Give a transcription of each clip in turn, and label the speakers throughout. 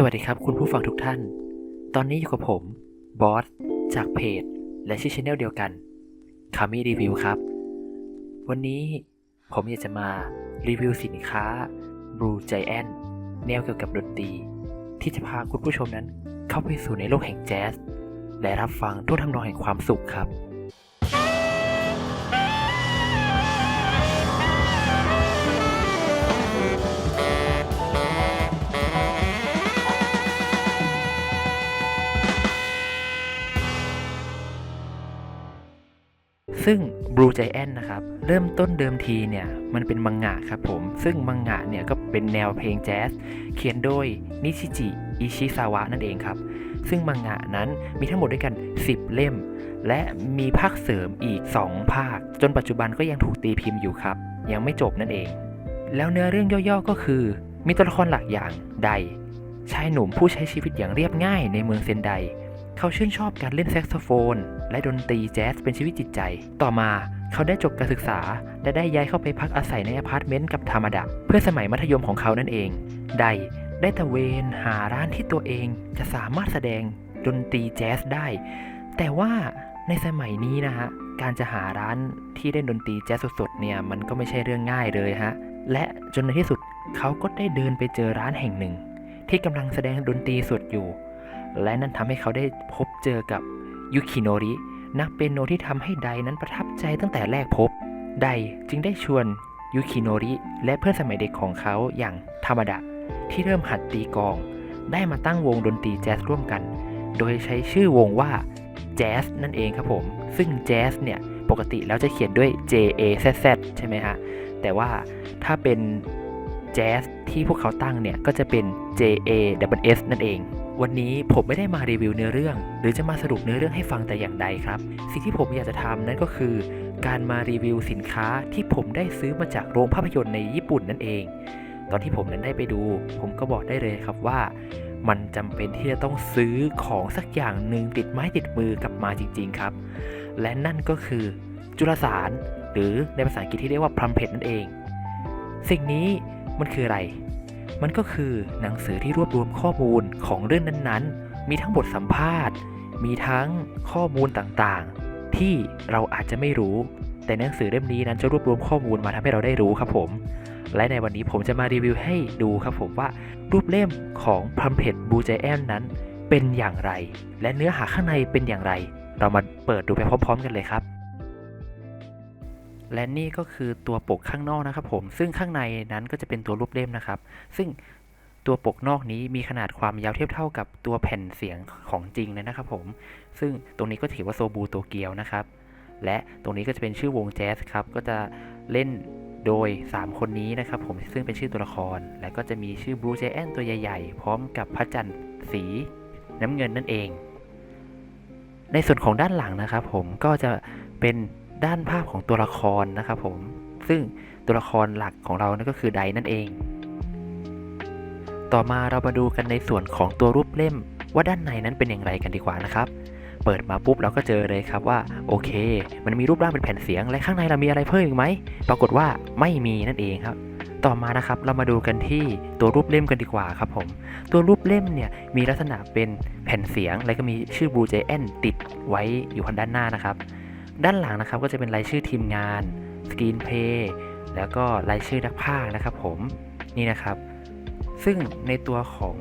Speaker 1: สวัสดีครับคุณผู้ฟังทุกท่าน ตอนนี้อยู่กับผมบอสจากเพจ และชื่อชแนลเดียวกันคามิรีวิวครับ วันนี้ผมอยากจะมารีวิวสินค้า Blue Giant แนวเกี่ยวกับดนตรี ที่จะพาคุณผู้ชมนั้นเข้าไปสู่ในโลกแห่งแจ๊ส และรับฟังทุกทำนองแห่งความสุขครับ ซึ่ง Blue Giant นะครับ เริ่มต้นเดิมทีเนี่ย มันเป็นมังงะครับผม ซึ่งมังงะเนี่ย ก็เป็นแนวเพลงแจ๊ส เขียนโดยนิชิจิอิชิซาวะนั่นเองครับ ซึ่งมังงะนั้นมีทั้งหมดด้วยกัน 10 เล่ม และมีภาคเสริมอีก 2 ภาค จนปัจจุบันก็ยังถูกตีพิมพ์อยู่ครับ ยังไม่จบนั่นเอง แล้วเนื้อเรื่องย่อๆก็คือ มีตัวละครหลักอย่างไดชายหนุ่มผู้ใช้ชีวิตอย่างเรียบง่ายในเมืองเซนได เขาชื่นชอบการเล่นแซกโซโฟน และดนตรีแจ๊สเป็นชีวิตจิตใจ ต่อมาเขาได้จบการศึกษา และได้ย้ายเข้าไปพักอาศัยในอพาร์ตเมนต์กับธรรมดาเพื่อสมัยมัธยมของเขานั่นเอง ไดได้ตะเวนหาร้านที่ตัวเองจะสามารถแสดงดนตรีแจ๊สได้ แต่ว่าในสมัยนี้นะฮะ การจะหาร้านที่เล่นดนตรีแจ๊สสดๆเนี่ย มันก็ไม่ใช่เรื่องง่ายเลยฮะ และจนในที่สุดเขาก็ได้เดินไปเจอร้านแห่งหนึ่ง ที่กำลังแสดงดนตรีสดอยู่ และนั่นทำให้เขาได้พบเจอกับ ยุคิโนริ นักเปียโนที่ทำให้ไดนั้นประทับใจตั้งแต่แรกพบ ไดจึงได้ชวนยุคิโนริ และเพื่อนสมัยเด็กของเขาอย่างธรรมดะ ที่เริ่มหัดตีกอง ได้มาตั้งวงดนตรีแจ๊สร่วมกัน โดยใช้ชื่อวงว่าแจ๊สนั่นเองครับผม ซึ่งแจ๊สเนี่ย ปกติแล้วจะเขียนด้วย J A Z Z ใช่ไหมฮะ แต่ว่าถ้าเป็นแจ๊สที่พวกเขาตั้งเนี่ย ก็จะเป็น J A W S นั่นเอง วันนี้ผมไม่ได้มารีวิวเนื้อเรื่อง หรือจะมาสรุปเนื้อเรื่องให้ฟังแต่อย่างใดครับ สิ่งที่ผมอยากจะทำนั่นก็คือ การมารีวิวสินค้าที่ผมได้ซื้อมาจากโรงภาพยนตร์ในญี่ปุ่นนั่นเอง ตอนที่ผมนั้นได้ไปดู ผมก็บอกได้เลยครับว่า มันจำเป็นที่จะต้องซื้อของสักอย่างหนึ่งติดไม้ติดมือกลับมาจริง ๆครับ และนั่นก็คือจุลสาร หรือในภาษาอังกฤษที่เรียกว่าพรัมเพตนั่นเอง สิ่งนี้มันคืออะไร มันก็คือหนังสือที่รวบรวมข้อมูลของเรื่องนั้นๆ มีทั้งบทสัมภาษณ์ มีทั้งข้อมูลต่างๆ ที่เราอาจจะไม่รู้ แต่หนังสือเล่มนี้นั้นจะรวบรวมข้อมูลมาทำให้เราได้รู้ครับผม และในวันนี้ผมจะมารีวิวให้ดูครับผมว่ารูปเล่มของพรัมเพตบูเจแอนนั้นเป็นอย่างไร และเนื้อหาข้างในเป็นอย่างไร เรามาเปิดดูไปพร้อม ๆ กันเลยครับ และนี่ก็คือตัวปกข้างนอกนะครับผมซึ่งข้างในนั้นก็จะเป็นตัวรูปเล่มนะครับ ซึ่งตัวปกนอกนี้มีขนาดความยาวเทียบเท่ากับตัวแผ่นเสียงของจริงเลยนะครับผม ซึ่งตรงนี้ก็ถือว่าโซบูโตเกียวนะครับ และตรงนี้ก็จะเป็นชื่อวงแจ๊สครับ ก็จะเล่นโดย 3 คนนี้นะครับผม ซึ่งเป็นชื่อตัวละคร และก็จะมีชื่อบลูเจแอนตัวใหญ่ๆ พร้อมกับพระจันทร์สีน้ำเงินนั่นเอง ในส่วนของด้านหลังนะครับผม ก็จะเป็น ด้านภาพของตัวละครนะครับผมซึ่งตัวละครหลักของเรานั่นก็คือไดนั่นเอง ต่อมาเรามาดูกันในส่วนของตัวรูปเล่มว่าด้านในนั้นเป็นอย่างไรกันดีกว่านะครับ เปิดมาปุ๊บเราก็เจอเลยครับว่าโอเค มันมีรูปร่างเป็นแผ่นเสียง และข้างในเรามีอะไรเพิ่มอีกไหมปรากฏว่าไม่มีนั่นเองครับ ต่อมานะครับเรามาดูกันที่ตัวรูปเล่มกันดีกว่าครับผม ตัวรูปเล่มเนี่ยมีลักษณะเป็นแผ่นเสียง และก็มีชื่อ Blue Giant ติดไว้อยู่ข้างด้านหน้านะครับ ด้านหลังนะครับก็จะเป็นรายชื่อทีมงานสกรีนเพย์แล้วก็รายชื่อนักพากนะครับผมนี่นะครับ ซึ่งในตัวของ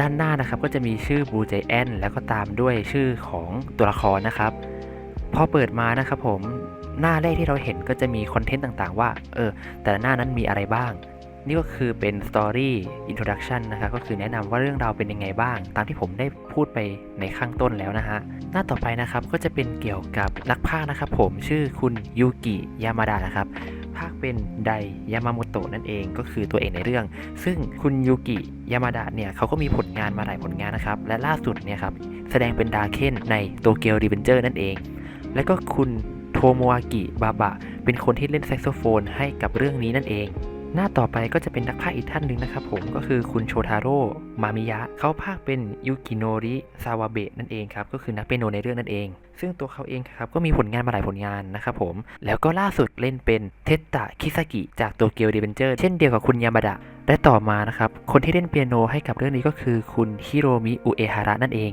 Speaker 1: ด้านหน้านะครับก็จะมีชื่อ Blue Giant แล้วก็ตามด้วยชื่อของตัวละครนะครับพอเปิดมานะครับผมหน้าแรกที่เราเห็นก็จะมีคอนเทนต์ต่างๆ ว่าเออแต่หน้านั้นมีอะไรบ้าง นี่ก็คือเป็น Story Introduction นะครับก็คือแนะนำว่าเรื่องราวเป็นยังไงบ้าง ตามที่ผมได้พูดไปในข้างต้นแล้วนะฮะ หน้าต่อไปนะครับก็จะเป็นเกี่ยวกับนักพากย์นะครับผมชื่อคุณยูกิยามาดะนะครับพากเป็นไดยามาโมโตะนั่นเองก็คือตัวเอกในเรื่อง ซึ่งคุณยูกิยามาดะเนี่ยเขาก็มีผลงานมาหลายผลงานนะครับ และล่าสุดเนี่ยครับแสดงเป็นดาเคนในโตเกียวรีเวนเจอร์นั่นเอง และก็คุณโทโมอากิบาบะเป็นคนที่เล่นแซกโซโฟนให้กับเรื่องนี้นั่นเอง หน้าต่อไปก็จะเป็นนักพากย์อีกท่านหนึ่งนะครับผมก็คือคุณโชทาโร่มามิยะเขาพากเป็นยูกิโนริซาวาเบะนั่นเองครับก็คือนักเปียโนในเรื่องนั่นเอง ซึ่งตัวเขาเองครับก็มีผลงานมาหลายผลงานนะครับผมแล้วก็ล่าสุดเล่นเป็นเทตตะคิซากิจากโตเกียวเดเวนเจอร์เช่นเดียวกับคุณยามาดะและต่อมานะครับคนที่เล่นเปียโนให้กับเรื่องนี้ก็คือคุณฮิโรมิอุเอฮาระนั่นเอง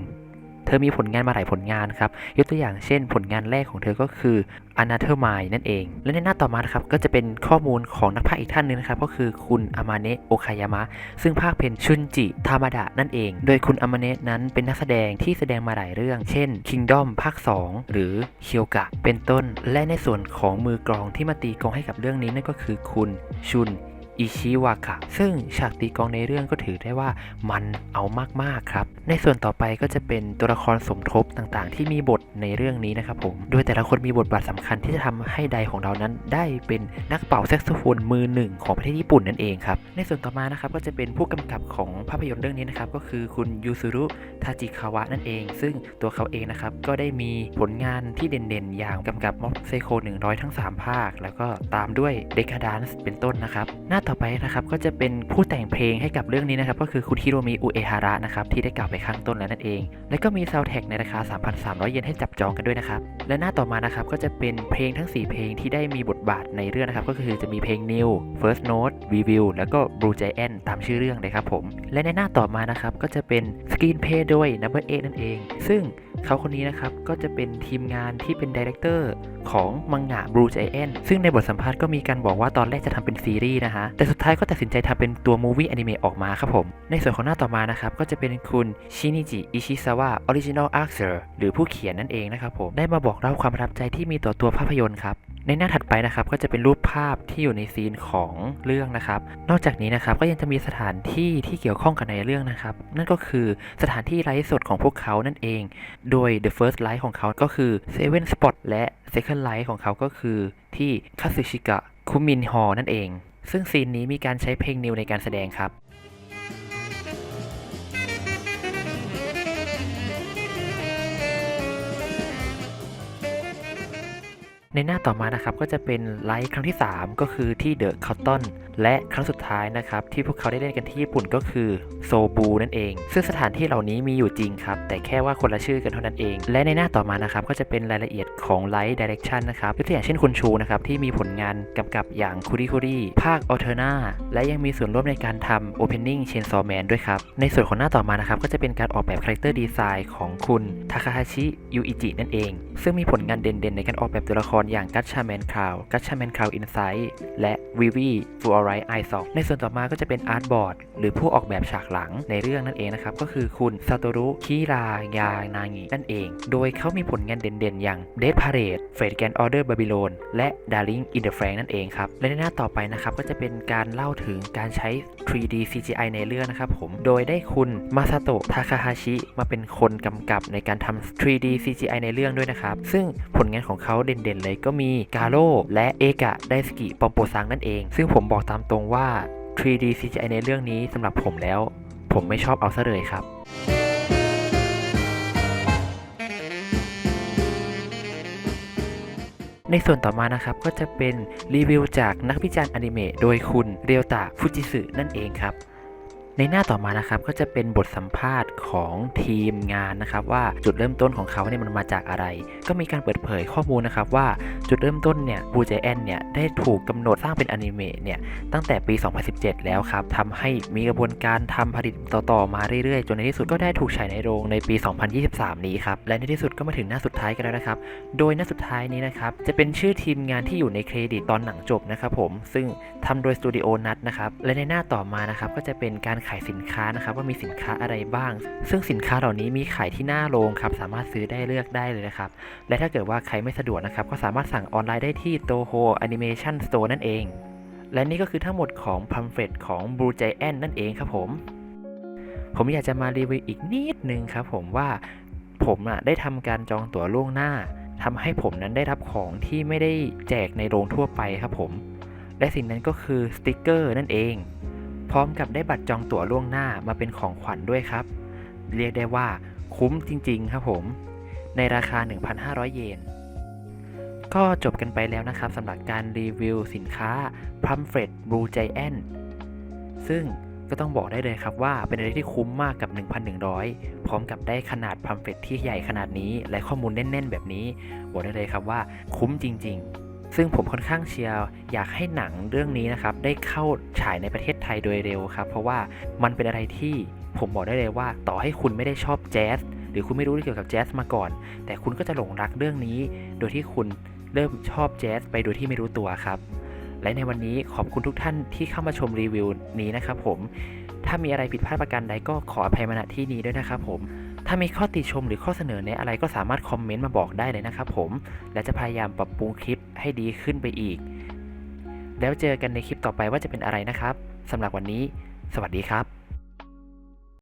Speaker 1: ธอมีผลงานมาหลายผลงานครับ ยกตัวอย่างเช่น ผลงานแรกของเธอก็คือ a n a t h e r m i นั่นเอง และในหน้าต่อมาครับก็จะเป็นข้อมูลของนักพากย์อีกท่านหนึงนะครับ ก็คือคุณอามาเนะโอคายามะ ซึ่งพากย์เป็นชุนจิทามาดะนั่นเอง โดยคุณอามาเนะนั้นเป็นนักแสดงที่แสดงมาหลายเรื่อง เช่น Kingdom ภาค 2 หรือเคียวกะ เป็นต้น และในส่วนของมือกลองที่มาตีกลองให้กับเรื่องนี้นั่นก็คือคุณชุน อิชิวากะซึ่งฉากตีกองในเรื่องก็ถือได้ว่ามันเอามากๆครับ ในส่วนต่อไปก็จะเป็นตัวละครสมทบต่างๆ ที่มีบทในเรื่องนี้นะครับผม โดยแต่ละคนมีบทบาทสำคัญที่จะทำให้ไดของเรานั้นได้เป็นนักเป่าแซกโซโฟนมือหนึ่งของประเทศญี่ปุ่นนั่นเองครับ ในส่วนต่อมานะครับก็จะเป็นผู้กำกับของภาพยนตร์เรื่องนี้นะครับก็คือคุณยูซุรุทาจิคาวะนั่นเอง ซึ่งตัวเขาเองนะครับก็ได้มีผลงานที่เด่นๆ อย่างกำกับม็อบเซโค100 ทั้ง 3 ภาค แล้วก็ตามด้วยเดคาดานส์เป็นต้นนะครับหน้าต่อไปนะครับก็จะเป็นผู้แต่งเพลงให้กับเรื่องนี้นะครับก็คือคุณฮิโรมิอุเอฮาระนะครับที่ได้กล่าวไปข้างต้นแล้วนั่นเอง แล้วก็มีซาวด์แท็กในราคา 3,300 เยนให้จับจองกันด้วยนะครับและหน้าต่อมานะครับก็จะเป็นเพลงทั้ง 4 เพลงที่ได้มีบทบาทในเรื่องนะครับก็คือจะมีเพลง New First Note Review แล้วก็ Blue Giant ตามชื่อเรื่องเลยครับผมและในหน้าต่อมานะครับก็จะเป็นสกรีนเพย์ด้วย Number 8นั่นเอง ซึ่ง เขาคนนี้นะครับ ก็จะเป็นทีมงานที่เป็นดีเรคเตอร์ของมังงะ Blue Giant ซึ่งในบทสัมภาษณ์ก็มีการบอกว่าตอนแรกจะทำเป็นซีรีส์นะฮะ แต่สุดท้ายก็ตัดสินใจทำเป็นตัวมูวี่แอนิเมะออกมาครับผม ในส่วนของหน้าต่อมานะครับ ก็จะเป็นคุณชินิจิอิชิซาวะออริจินอลอาร์เซอร์หรือผู้เขียนนั่นเองนะครับผม ได้มาบอกเล่าความประทับใจที่มีต่อตัวภาพยนตร์ครับ ในหน้าถัดไปนะครับก็จะเป็นรูปภาพที่อยู่ในซีนของเรื่องนะครับ นอกจากนี้นะครับก็ยังจะมีสถานที่ที่เกี่ยวข้องกับในเรื่องนะครับ นั่นก็คือสถานที่ไลฟ์สดของพวกเขานั่นเอง โดย The First Light ของเขาก็คือ Seven Spot และ Second Light ของเขาก็คือที่คาสึชิกะคุมินฮอนั่นเอง ซึ่งซีนนี้มีการใช้เพลงนิวในการแสดงครับ ในหน้าต่อมานะครับก็จะเป็นไลฟ์ครั้งที่ 3 ก็คือที่เดอะค t ตตอนและครั้งสุดท้ายนะครับที่พวกเขาได้เล่นกันที่ญี่ปุ่นก็คือโซบูนั่นเอง ซึ่งสถานที่เหล่านี้มีอยู่จริงครับ แต่แค่ว่าคนละชื่อกันเท่านั้นเอง และในหน้าต่อมานะครับก็จะเป็นรายละเอียดของไลฟ์ดิเรกชันนะครับยกตัวอย่างเช่นคุณชูนะครับที่มีผลงานกำกับอย่างคุริคุริภาคอ l เทอร์นาและยังมีส่วนร่วมในการทำ Opening Chainsaw Man ด้วยครับในส่วนของหน้าต่อมานะครับก็จะเป็นการออกแบบคาแรคเตอร์ดีไซน์ของคุณทาคาฮาชิยูอิจินั่นเอง ซึ่งมีผลงานเด่นๆ ในการออกแบบตัวละครอย่างกัตชาแมนคราวกัตชาแมนคราวอินไซด์และวิวีฟูออไรไอซอกในส่วนต่อมาก็จะเป็นอาร์ตบอร์ดหรือผู้ออกแบบฉากหลังในเรื่องนั่นเองนะครับ ก็คือคุณซาโตรุคิรายานางินั่นเอง โดยเขามีผลงานเด่นๆ อย่าง Dead Parade f a t e Grand Order Babylon และ Darling in the Franxx นั่นเองครับ และในหน้าต่อไปนะครับก็จะเป็นการเล่าถึงการใช้ 3D CGI ในเรื่องนะครับผม โดยได้คุณมาซาโตะทาคาฮาชิมาเป็นคนกำกับในการทำ 3D CGI ในเรื่องด้วยนะครับ ซึ่งผลงานของเขาเด่นๆเลยก็มีกาโ o และเอกะไดสกิปอมโปซังนั่นเอง ซึ่งผมบอกตามตรงว่า 3D CGI ในเรื่องนี้สำหรับผมแล้ว ผมไม่ชอบเอาซะเลยครับในส่วนต่อมานะครับก็จะเป็นรีวิวจากนักวิจารณ์อนิเมะโดยคุณเรียวตะฟูจิสึนั่นเองครับ ในหน้าต่อมานะครับก็จะเป็นบทสัมภาษณ์ของทีมงานนะครับว่าจุดเริ่มต้นของเขาเนี่ยมันมาจากอะไร ก็มีการเปิดเผยข้อมูลนะครับว่า จุดเริ่มต้นเนี่ยบูเจแอนเนี่ยได้ถูกกำหนดสร้างเป็นอนิเมะเนี่ยตั้งแต่ปี 2017 แล้วครับทำให้มีกระบวนการทำผลิตต่อๆมาเรื่อยๆ จนในที่สุดก็ได้ถูกฉายในโรงในปี 2023 นี้ครับ และในที่สุดก็มาถึงหน้าสุดท้ายกันแล้วนะครับ โดยหน้าสุดท้ายนี้นะครับจะเป็นชื่อทีมงานที่อยู่ในเครดิตตอนหนังจบนะครับผมซึ่งทำโดยสตูดิโอนัทนะครับและในหน้าต่อมานะครับก็จะเป็นการขายสินค้านะครับว่ามีสินค้าอะไรบ้าง ซึ่งสินค้าเหล่านี้มีขายที่หน้าโรงครับสามารถซื้อได้เลือกได้เลยนะครับและถ้าเกิดว่าใครไม่สะดวกนะครับก็สามารถสั่งออนไลน์ได้ที่ Toho Animation Store นั่นเอง และนี่ก็คือทั้งหมดของพัมเฟลตของ Blue Giant นั่นเองครับผม ผมอยากจะมารีวิวอีกนิดนึงครับผมว่าผมอะได้ทำการจองตั๋วล่วงหน้าทำให้ผมนั้นได้รับของที่ไม่ได้แจกในโรงทั่วไปครับผม และสิ่งนั้นก็คือสติกเกอร์นั่นเอง พร้อมกับได้บัตรจองตั๋วล่วงหน้ามาเป็นของขวัญด้วยครับ เรียกได้ว่าคุ้มจริง ๆ ครับผม ในราคา 1,500 เยน ก็จบกันไปแล้วนะครับสำหรับการรีวิวสินค้า p r u m f r e t Blue Giant ซึ่งก็ต้องบอกได้เลยครับว่าเป็นอะไรที่คุ้มมากกับ 1,100 พร้อมกับได้ขนาด p r u m f r e t ที่ใหญ่ขนาดนี้ และข้อมูลแน่น ๆ แบบนี้ บอกได้เลยครับว่าคุ้มจริง ๆ ซึ่งผมค่อนข้างเชียร์อยากให้หนังเรื่องนี้นะครับ ได้เข้าฉายในประเทศไทยโดยเร็วครับ เพราะว่ามันเป็นอะไรที่ผมบอกได้เลยว่า ต่อให้คุณไม่ได้ชอบแจ๊สหรือคุณไม่รู้เกี่ยวกับแจ๊สมาก่อน แต่คุณก็จะหลงรักเรื่องนี้ โดยที่คุณ เริ่มชอบแจ๊สไปโดยที่ไม่รู้ตัวครับ และในวันนี้ขอบคุณทุกท่านที่เข้ามาชมรีวิวนี้นะครับผม ถ้ามีอะไรผิดพลาดประการใดก็ขออภัยมาณที่นี้ด้วยนะครับผม ถ้ามีข้อติชมหรือข้อเสนอแนะอะไรก็สามารถคอมเมนต์มาบอกได้เลยนะครับผม และจะพยายามปรับปรุงคลิปให้ดีขึ้นไปอีก แล้วเจอกันในคลิปต่อไปว่าจะเป็นอะไรนะครับสำหรับวันนี้ สวัสดีครับ